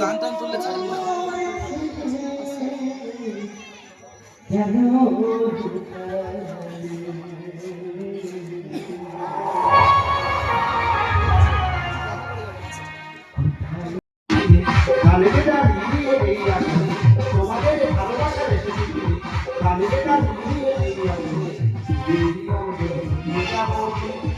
গান টান তুললে ছাড়ি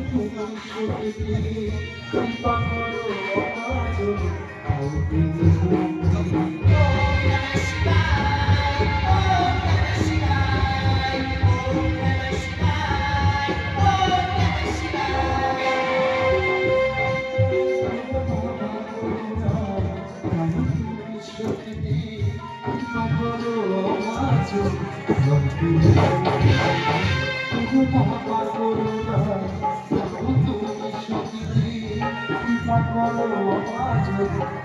Thank you.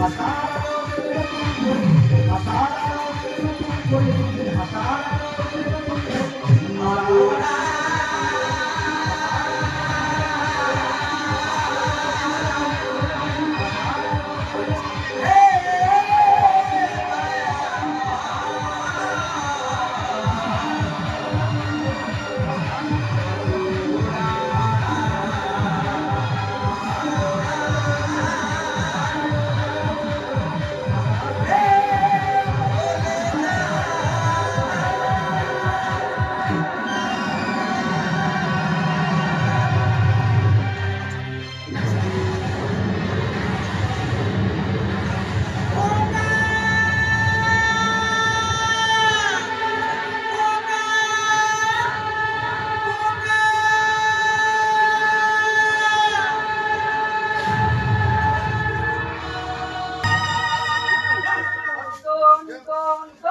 হাসার হাসার ಅವನಿಗೆ